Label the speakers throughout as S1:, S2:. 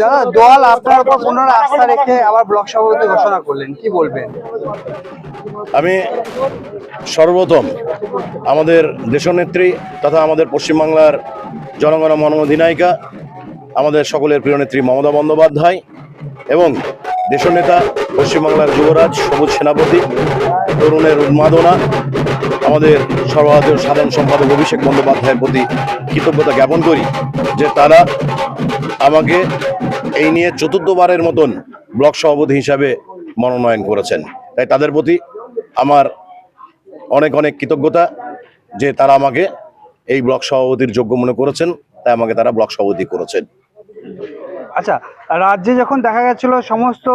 S1: দাদা দল আপনার উপর পুনরায় আস্থা রেখে আবার ব্লক সভাপতি ঘোষণা করলেন, কি বলবেন?
S2: আমি সর্বপ্রথম আমাদের দেশনেত্রী তথা আমাদের পশ্চিমবাংলার জনগণ মনোধিনায়িকা আমাদের সকলের প্রিয় নেত্রী মমতা বন্দ্যোপাধ্যায় এবং দেশনেতা পশ্চিমবাংলার যুবরাজ, সবুজ সেনাপতি, তরুণের উন্মাদনা, আমাদের সর্বভারতীয় সাধারণ সম্পাদক অভিষেক বন্দ্যোপাধ্যায়ের প্রতি কৃতজ্ঞতা জ্ঞাপন করি যে তারা আমাকে এই নিয়ে চতুর্থবারের মতন ব্লক সভাপতি হিসাবে মনোনয়ন করেছেন। তাই তাদের প্রতি আমার অনেক অনেক কৃতজ্ঞতা যে তারা আমাকে এই ব্লক সভাপতির যোগ্য মনে করেছেন, তাই আমাকে তারা ব্লক সভাপতি করেছেন।
S1: আচ্ছা রাজ্যে যখন দেখা গেছিল সমস্ত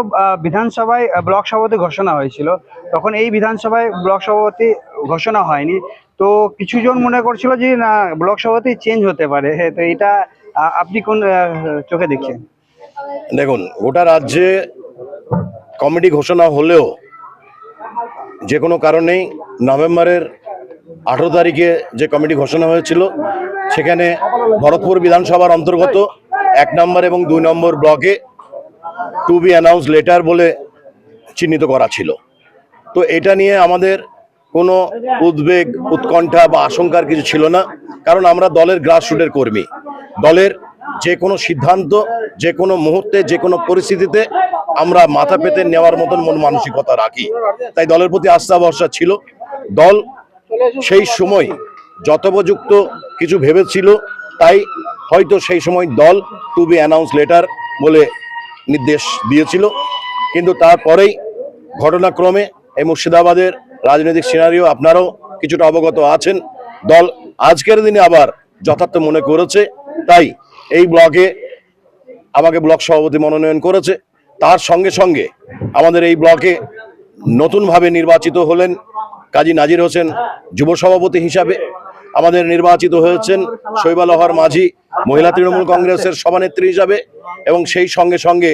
S1: বিধানসভায় ব্লক সভাপতি ঘোষণা হয়েছিল তখন এই বিধানসভায় ব্লক সভাপতি ঘোষণা হয়নি। তো কিছু জন মনে করছিল যে না ব্লক সভাপতি চেঞ্জ হতে পারে। হ্যাঁ, তো এটা আপনি কোন চোখে দেখছেন?
S2: দেখুন গোটা রাজ্যে কমিটি ঘোষণা হলেও যে কোনো কারণেই নভেম্বরের আঠেরো তারিখে যে কমিটি ঘোষণা হয়েছিল সেখানে ভরতপুর বিধানসভার অন্তর্গত এক নম্বর এবং দুই নম্বর ব্লকে টু বি অ্যানাউন্স লেটার বলে চিহ্নিত করা ছিল। তো এটা নিয়ে আমাদের কোনো উদ্বেগ, উৎকণ্ঠা বা আশঙ্কার কিছু ছিল না, কারণ আমরা দলের গ্রাসরুটের কর্মী। দলের যে কোনো সিদ্ধান্ত, যে কোনো মুহূর্তে, যে কোনো পরিস্থিতিতে আমরা মাথা পেতে নেওয়ার মতন মন মানসিকতা রাখি। তাই দলের প্রতি আস্থা ভরসা ছিল। দল সেই সময় যথোপযুক্ত কিছু ভেবেছিল, তাই হয়তো সেই সময় দল টু বি অ্যানাউন্স লেটার বলে নির্দেশ দিয়েছিল। কিন্তু তারপরেই ঘটনাক্রমে এই মুর্শিদাবাদের রাজনৈতিক সিনারিও আপনারাও কিছুটা অবগত আছেন। দল আজকের দিনে আবার যথার্থ মনে করেছে। তাই এই ব্লকে আমাকে ব্লক সভাপতি মনোনয়ন করেছে। তার সঙ্গে সঙ্গে আমাদের এই ব্লকে নতুনভাবে নির্বাচিত হলেন কাজী নাজির হোসেন যুব সভাপতি হিসাবে। আমাদের নির্বাচিত হয়েছেন শৈবালহর মাঝি, মহিলা তৃণমূল কংগ্রেসের সভানেত্রী হিসাবে এবং সেই সঙ্গে সঙ্গে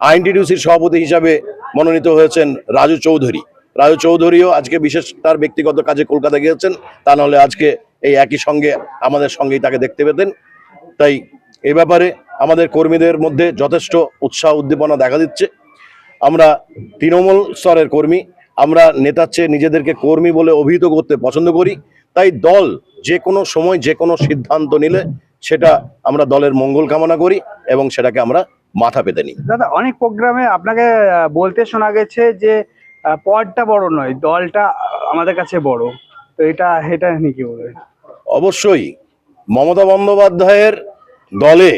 S2: আইনটিডিউসির সভাপতি হিসাবে মনোনীত হয়েছেন রাজু চৌধুরী। রাজু চৌধুরীও আজকে বিশেষ তার ব্যক্তিগত কাজে কলকাতা গিয়েছেন, তা নাহলে আজকে এই একই সঙ্গে আমাদের সঙ্গেই তাকে দেখতে পেতেন। তাই এ ব্যাপারে আমাদের কর্মীদের মধ্যে যথেষ্ট উৎসাহ উদ্দীপনা দেখা দিচ্ছে। আমরা তৃণমূল স্তরের কর্মী, আমরা নেতার চেয়ে নিজেদেরকে কর্মী বলে অভিহিত করতে পছন্দ করি। তাই দল যে কোনো সময় যে কোনো সিদ্ধান্ত নিলে সেটা আমরা দলের মঙ্গল কামনা করি এবং সেটাকে আমরা মাথা পেতে নিই।
S1: দাদা অনেক প্রোগ্রামে আপনাকে বলতে শোনা গেছে যে পদটা বড় নয় দলটা আমাদের কাছে বড়। তো এটা এটা নিয়ে কি বলবেন?
S2: অবশ্যই মমতা বন্দ্যোপাধ্যায়ের দলে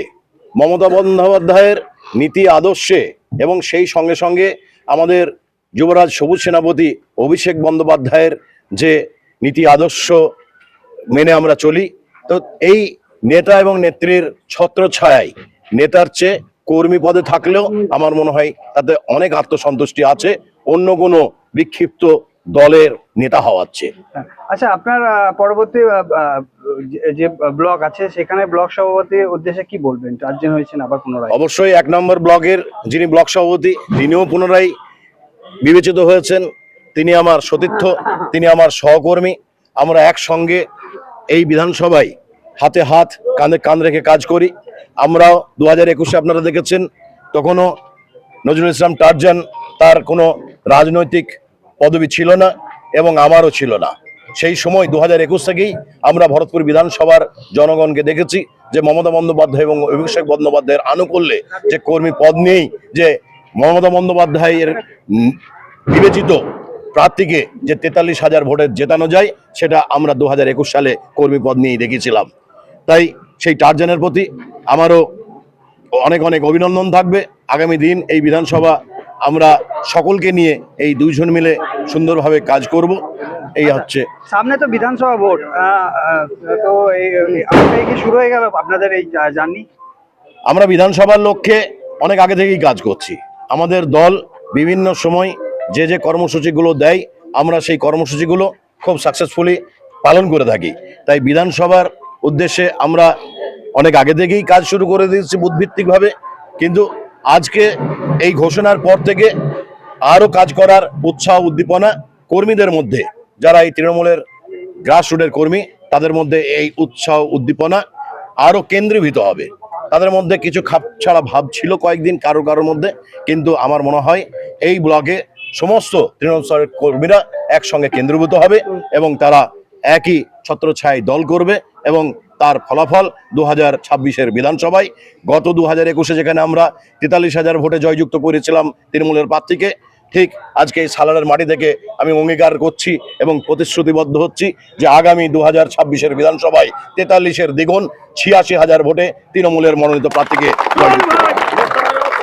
S2: মমতা বন্দ্যোপাধ্যায়ের নীতি আদর্শে এবং সেই সঙ্গে সঙ্গে আমাদের যুবরাজ সবুজ সেনাপতি অভিষেক বন্দ্যোপাধ্যায়ের যে নীতি আদর্শ মেনে আমরা চলি। তো এই নেতা এবং নেত্রীর ছত্রছায়ায় নেতার চেয়ে কর্মী পদে থাকলেও আমার মনে হয় তাতে অনেক আত্মসন্তুষ্টি আছে অন্য কোনো বিক্ষিপ্ত দলের নেতা হওয়ার চেয়ে।
S1: আচ্ছা আপনার পরবর্তী যে- ব্লক আছে সেখানে ব্লক সভাপতির উদ্দেশ্যে কি বলবেন? চারজন হয়েছেন আবার পুনরায়।
S2: অবশ্যই এক নম্বর ব্লকের যিনি ব্লক সভাপতি তিনিও পুনরায় বিবেচিত হয়েছেন। তিনি আমার সতীর্থ, তিনি আমার সহকর্মী। আমরা একসঙ্গে এই বিধানসভায় হাতে হাত, কাঁধে কাঁধ রেখে কাজ করি। আমরাও দু হাজার একুশে আপনারা দেখেছেন, তখনও নজরুল ইসলাম টারজান তার কোনো রাজনৈতিক পদবি ছিল না এবং আমারও ছিল না। সেই সময় দু হাজার একুশ থেকেই আমরা ভরতপুর বিধানসভার জনগণকে দেখেছি যে মমতা বন্দ্যোপাধ্যায় এবং অভিষেক বন্দ্যোপাধ্যায়ের আনুকূল্যে যে কর্মী পদ নেই যে মমতা বন্দ্যোপাধ্যায়ের বিবেচিত প্রার্থীকে যে তেতাল্লিশ হাজার ভোটে জেতানো যায় সেটা আমরা দু হাজার একুশ সালে কর্মী পদ নিয়েই দেখেছিলাম। তাই সেই টার্জানের প্রতি আমারও অনেক অনেক অভিনন্দন থাকবে। আগামী দিন এই বিধানসভা আমরা সকলকে নিয়ে এই দুইজন মিলে সুন্দরভাবে কাজ করব। এই হচ্ছে।
S1: সামনে তো বিধানসভা ভোট। তো কি শুরু হয়ে গেল আপনাদের এই জার্নি?
S2: আমরা বিধানসভার লক্ষ্যে অনেক আগে থেকেই কাজ করছি। আমাদের দল বিভিন্ন সময় যে যে কর্মসূচিগুলো দেয়, আমরা সেই কর্মসূচিগুলো খুব সাকসেসফুলি পালন করে থাকি। তাই বিধানসভার উদ্দেশ্যে আমরা অনেক আগে থেকেই কাজ শুরু করে দিয়েছি বুধভিত্তিকভাবে কিন্তু আজকে এই ঘোষণার পর থেকে আরও কাজ করার উৎসাহ, উদ্দীপনা কর্মীদের মধ্যে, যারা এই তৃণমূলের গ্রাসরুটের কর্মী, তাদের মধ্যে এই উৎসাহ, উদ্দীপনা আরও কেন্দ্রীভূত হবে। তাদের মধ্যে কিছু খাপ ছাড়া ভাব ছিল কয়েকদিন কারও কারোর মধ্যে, কিন্তু আমার মনে হয় এই ব্লকে সমস্ত তৃণমূল স্তরের কর্মীরা একসঙ্গে কেন্দ্রীভূত হবে এবং তারা একই ছত্রছায় দল করবে এবং তার ফলাফল দু হাজার ছাব্বিশের বিধানসভায়, গত দু হাজার একুশে যেখানে আমরা তেতাল্লিশ হাজার ভোটে জয়যুক্ত করেছিলাম তৃণমূলের প্রার্থীকে, ঠিক আজকে এই সালারের মাটি থেকে আমি অঙ্গীকার করছি এবং প্রতিশ্রুতিবদ্ধ হচ্ছি যে আগামী দু হাজার ছাব্বিশের বিধানসভায় তেতাল্লিশের দ্বিগুণ ছিয়াশি হাজার ভোটে তৃণমূলের মনোনীত প্রার্থীকে।